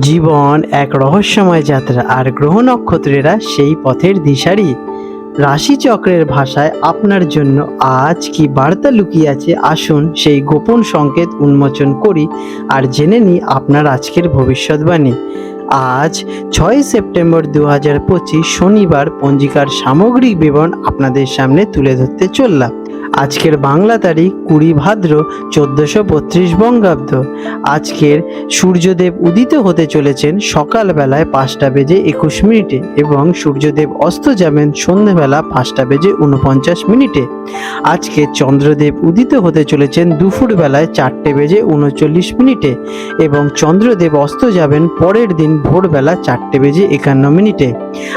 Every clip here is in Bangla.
জীবন এক রহস্যময় যাত্রা, আর গ্রহ নক্ষত্রেরা সেই পথের দিশারি। রাশিচক্রের ভাষায় আপনার জন্য আজ কি বার্তা লুকিয়ে আছে? আসুন সেই গোপন সংকেত উন্মোচন করি, আর জেনে নিই আপনার আজকের ভবিষ্যৎবাণী। আজ ছয় সেপ্টেম্বর দু হাজার পঁচিশ শনিবার, পঞ্জিকার সামগ্রিক বিবরণ আপনাদের সামনে তুলে ধরতে চললাম। আজকের বাংলা তারিখ কুড়ি ভাদ্র চোদ্দোশো বত্রিশ বঙ্গাব্দ। আজকের সূর্যদেব উদিত হতে চলেছেন সকালবেলায় পাঁচটা বেজে একুশ মিনিটে এবং সূর্যদেব অস্ত যাবেন সন্ধ্যেবেলা পাঁচটা বেজে উনপঞ্চাশ মিনিটে। আজকে চন্দ্রদেব উদিত হতে চলেছেন দুপুর বেলায় চারটে বেজে উনচল্লিশ মিনিটে এবং চন্দ্রদেব অস্ত যাবেন পরের দিন ভোরবেলা চারটে বেজে একান্ন মিনিটে।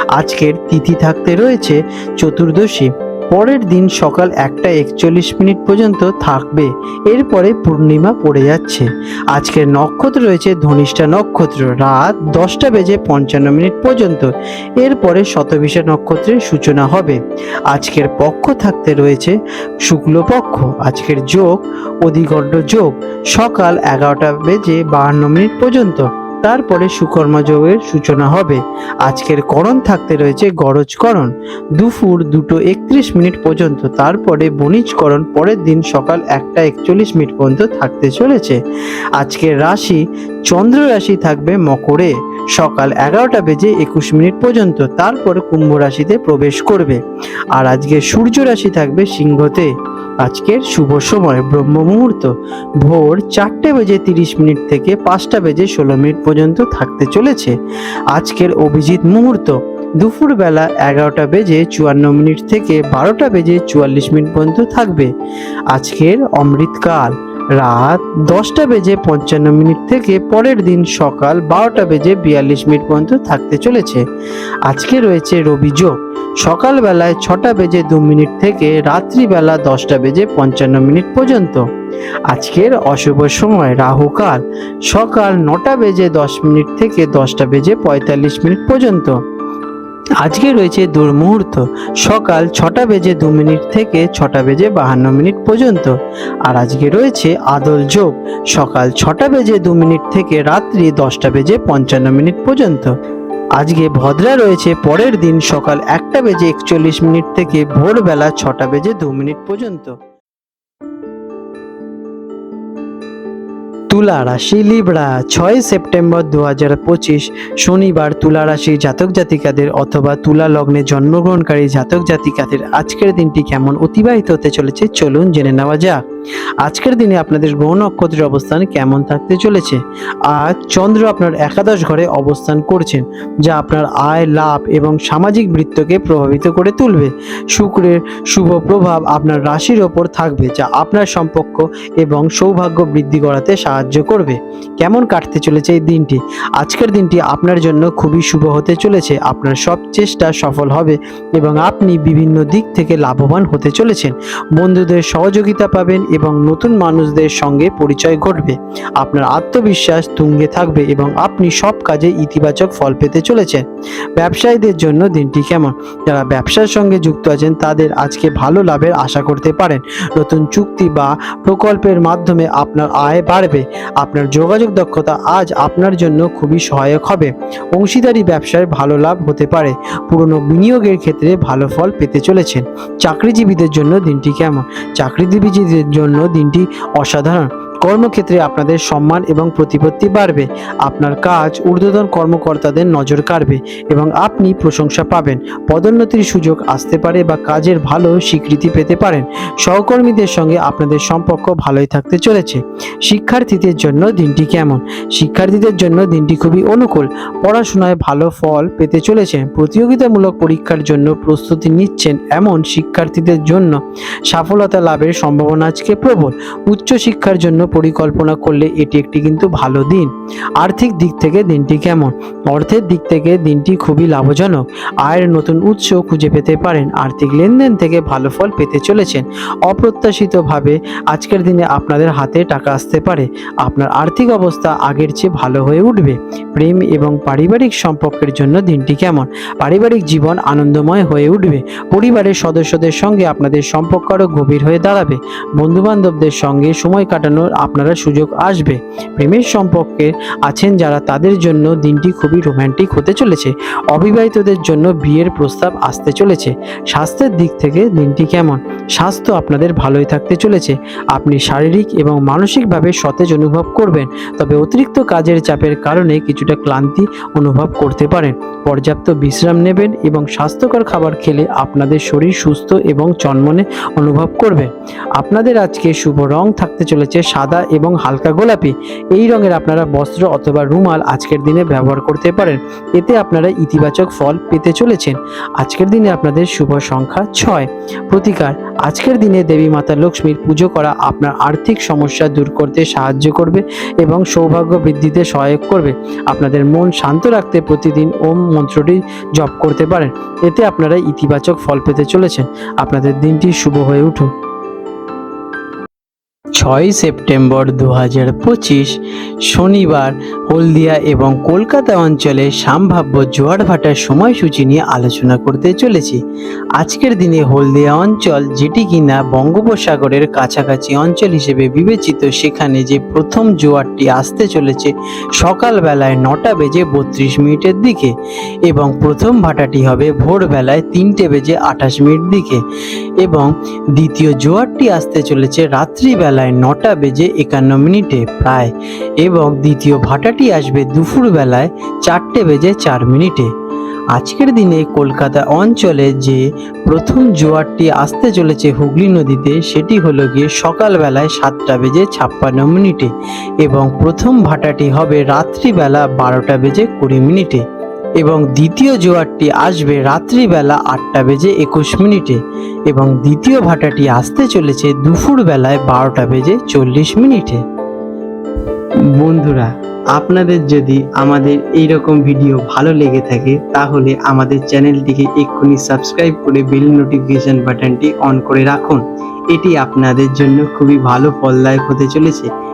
আজকের তিথি থাকতে রয়েছে চতুর্দশী। পরের দিন সকাল একটা একচল্লিশ মিনিট পর্যন্ত থাকবে। এরপরে পূর্ণিমা পড়ে যাচ্ছে। আজকের নক্ষত্র রয়েছে ধনিষ্ঠা নক্ষত্র। রাত দশটা বেজে পঞ্চান্ন মিনিট পর্যন্ত। এরপরে শতবিশা নক্ষত্রের সূচনা হবে। আজকের পক্ষ থাকতে রয়েছে শুক্লপক্ষ। আজকের যোগ অধিগণ্ড যোগ। সকাল এগারোটা বেজে বাহান্ন মিনিট পর্যন্ত। তারপরে সুকর্মা যোগের সূচনা হবে। আজকের করণ থাকতে রয়েছে গরজকরণ দুপুর দুটো একত্রিশ মিনিট পর্যন্ত, তারপরে বণিজকরণ পরের দিন সকাল একটা একচল্লিশ মিনিট পর্যন্ত থাকতে চলেছে। আজকের রাশি চন্দ্র রাশি থাকবে মকরে। সকাল এগারোটা বেজে একুশ মিনিট পর্যন্ত, তারপর কুম্ভ রাশিতে প্রবেশ করবে। আর আজকে সূর্য রাশি থাকবে সিংহতে। আজকের শুভ সময় ব্রহ্ম মুহূর্ত ভোর চারটে বেজে তিরিশ মিনিট থেকে পাঁচটা বেজে ষোলো মিনিট পর্যন্ত থাকতে চলেছে। আজকের অভিজিৎ মুহূর্ত। দুপুরবেলা এগারোটা বেজে চুয়ান্ন মিনিট থেকে বারোটা বেজে চুয়াল্লিশ মিনিট পর্যন্ত থাকবে। আজকের অমৃতকাল। রাত দশটা বেজে পঞ্চান্ন মিনিট থেকে পরের দিন সকাল বারোটা বেজে বিয়াল্লিশ মিনিট পর্যন্ত থাকতে চলেছে। আজকে রয়েছে রবি যোগ। সকালবেলায় ছটা বেজে দু মিনিট থেকে রাত্রিবেলা দশটা বেজে পঞ্চান্ন মিনিট পর্যন্ত। আজকের অশুভ সময় রাহুকাল সকাল নটা বেজে দশ মিনিট থেকে দশটা বেজে পঁয়তাল্লিশ মিনিট পর্যন্ত। আজকে রয়েছে দুর্মুহূর্ত। সকাল ছটা বেজে দু মিনিট থেকে ছটা বেজে বাহান্ন মিনিট পর্যন্ত। আর আজকে রয়েছে আদল যোগ। সকাল ছটা বেজে দু মিনিট থেকে রাত্রি দশটা বেজে পঞ্চান্ন মিনিট পর্যন্ত। আজকে ভদ্রা রয়েছে। পরের দিন সকাল একটা বেজে একচল্লিশ মিনিট থেকে ভোরবেলা ছটা বেজে দু মিনিট পর্যন্ত। তুলা রাশি লিবড়া, ছয় সেপ্টেম্বর দু হাজার পঁচিশ, শনিবার তুলা রাশি জাতক জাতিকাদের অথবা তুলা লগ্নে জন্মগ্রহণকারী জাতক জাতিকাদের আজকের দিনটি কেমন অতিবাহিত হতে চলেছে, চলুন জেনে নেওয়া যাক। আজকের দিনে আপনাদের গ্রহ নক্ষত্রের অবস্থান কেমন থাকতে চলেছে? আজ চন্দ্র আপনার একাদশ ঘরে অবস্থান করছেন, যা আপনার আয়, লাভ এবং সামাজিক বৃত্তকে প্রভাবিত করে তুলবে। শুক্রের শুভ প্রভাব আপনার রাশির ওপর থাকবে, যা আপনার সম্পর্ক এবং সৌভাগ্য বৃদ্ধি করাতে সাহায্য করবে। কেমন কাটতে চলেছে এই দিনটি? আজকের দিনটি আপনার জন্য খুবই শুভ হতে চলেছে, আপনার সব চেষ্টা সফল হবে এবং আপনি বিভিন্ন দিক থেকে লাভবান হতে চলেছেন। বন্ধুদের সহযোগিতা পাবেন এবং নতুন মানুষদের সঙ্গে পরিচয় ঘটবে। আপনার আত্মবিশ্বাস তুঙ্গে থাকবে এবং আপনি সব কাজে ইতিবাচক ফল পেতে চলেছেন। ব্যবসায়ীদের জন্য দিনটি কেমন? যারা ব্যবসার সঙ্গে যুক্ত আছেন, তাদের আজকে ভালো লাভের আশা করতে পারেন। নতুন চুক্তি বা প্রকল্পের মাধ্যমে আপনার আয় বাড়বে। আপনার যোগাযোগ দক্ষতা আজ আপনার জন্য খুবই সহায়ক হবে। অংশীদারি ব্যবসায় ভালো লাভ হতে পারে। পুরনো বিনিয়োগের ক্ষেত্রে ভালো ফল পেতে চলেছেন। চাকরিজীবীদের জন্য দিনটি কেমন? চাকরিজীবীদের জন্য দিনটি অসাধারণ। কর্মক্ষেত্রে আপনাদের সম্মান এবং প্রতিপত্তি বাড়বে। আপনার কাজ ঊর্ধ্বতন কর্মকর্তাদের নজর কাড়বে এবং আপনি প্রশংসা পাবেন। পদোন্নতির সুযোগ আসতে পারে বা কাজের ভালো স্বীকৃতি পেতে পারেন। সহকর্মীদের সঙ্গে আপনাদের সম্পর্ক ভালোই থাকতে চলেছে। শিক্ষার্থীদের জন্য দিনটি কেমন? শিক্ষার্থীদের জন্য দিনটি খুবই অনুকূল। পড়াশোনায় ভালো ফল পেতে চলেছেন প্রতিযোগিতামূলক পরীক্ষার জন্য প্রস্তুতি নিচ্ছেন এমন শিক্ষার্থীদের জন্য সফলতা লাভের সম্ভাবনা আজকে প্রবল। উচ্চশিক্ষার জন্য পরিকল্পনা করলে এটি একটি কিন্তু ভালো দিন। আর্থিক দিক থেকে দিনটি কেমন? অর্থের দিক থেকে দিনটি খুবই লাভজনক। আয়ের নতুন উৎস খুঁজে পেতে পারেন। আর্থিক লেনদেন থেকে ভালো ফল পেতে চলেছেন। অপ্রত্যাশিতভাবে আজকের দিনে আপনাদের হাতে টাকা আসতে পারে। আপনার আর্থিক অবস্থা আগের চেয়ে ভালো হয়ে উঠবে। প্রেম এবং পারিবারিক সম্পর্কের জন্য দিনটি কেমন? পারিবারিক জীবন আনন্দময় হয়ে উঠবে। পরিবারের সদস্যদের সঙ্গে আপনাদের সম্পর্ক আরও গভীর হয়ে দাঁড়াবে। বন্ধুবান্ধবদের সঙ্গে সময় কাটানোর আপনারা সুযোগ আসবে। প্রেমের সম্পর্কে আছেন যারা, তাদের জন্য দিনটি খুবই রোম্যান্টিক হতে চলেছে। অবিবাহিতদের জন্য বিয়ের প্রস্তাব আসতে চলেছে। স্বাস্থ্যের দিক থেকে দিনটি কেমন? স্বাস্থ্য আপনাদের ভালোই থাকতে চলেছে। আপনি শারীরিক এবং মানসিকভাবে সতেজ অনুভব করবেন, তবে অতিরিক্ত কাজের চাপের কারণে কিছুটা ক্লান্তি অনুভব করতে পারেন। পর্যাপ্ত বিশ্রাম নেবেন এবং স্বাস্থ্যকর খাবার খেলে আপনাদের শরীর সুস্থ এবং চনমনে অনুভব করবে। আপনাদের আজকে শুভ রং থাকতে চলেছে সাদা এবং হালকা গোলাপি। এই রঙের আপনারা বস্ত্র অথবা রুমাল আজকের দিনে ব্যবহার করতে পারেন। এতে আপনারা ইতিবাচক ফল পেতে চলেছেন। আজকের দিনে আপনাদের শুভ সংখ্যা ছয়। প্রতিকার আজকের দিনে দেবী মাতা লক্ষ্মীর পুজো করা আপনার আর্থিক সমস্যা দূর করতে সাহায্য করবে এবং সৌভাগ্য বৃদ্ধিতে সহায়ক করবে। আপনাদের মন শান্ত রাখতে প্রতিদিন ওম মন্ত্রটি জপ করতে পারেন। এতে আপনারা ইতিবাচক ফল পেতে চলেছেন। আপনাদের দিনটি শুভ হয়ে উঠুক। ছয় সেপ্টেম্বর দু পঁচিশ, শনিবার হলদিয়া এবং কলকাতা অঞ্চলে সম্ভাব্য জোয়ার ভাটার সময়সূচি নিয়ে আলোচনা করতে চলেছি। আজকের দিনে হলদিয়া অঞ্চল, যেটি কিনা বঙ্গোপসাগরের কাছাকাছি অঞ্চল হিসেবে বিবেচিত, সেখানে যে প্রথম জোয়ারটি আসতে চলেছে সকালবেলায় নটা বেজে বত্রিশ মিনিটের দিকে এবং প্রথম ভাটাটি হবে ভোরবেলায় তিনটে বেজে আঠাশ মিনিট দিকে এবং দ্বিতীয় জোয়ারটি আসতে চলেছে রাত্রিবেলায় নটা বেজে একান্ন মিনিটে প্রায় এবং দ্বিতীয় ভাটাটি আসবে দুপুরবেলায় চারটে বেজে চার মিনিটে। আজকের দিনে কলকাতা অঞ্চলে যে প্রথম জোয়ারটি আসতে চলেছে হুগলি নদীতে, সেটি হলো গিয়ে সকালবেলায় সাতটা বেজে ছাপ্পান্ন মিনিটে এবং প্রথম ভাটাটি হবে রাত্রিবেলা বারোটা বেজে কুড়ি মিনিটে। এবং দ্বিতীয় জোয়ারটি আসবে রাত্রিবেলা আটটা বেজে একুশ মিনিটে এবং দ্বিতীয় ভাটাটি আসতে চলেছে দুপুর বেলায় বারোটা বেজে চল্লিশ মিনিটে। বন্ধুরা, আপনাদের যদি আমাদের এই রকম ভিডিও ভালো লেগে থাকে, তাহলে আমাদের চ্যানেলটিকে এক্ষুনি সাবস্ক্রাইব করে বেল নোটিফিকেশন বাটনটি অন করে রাখুন। এটি আপনাদের জন্য খুবই ভালো ফলদায়ক হতে চলেছে।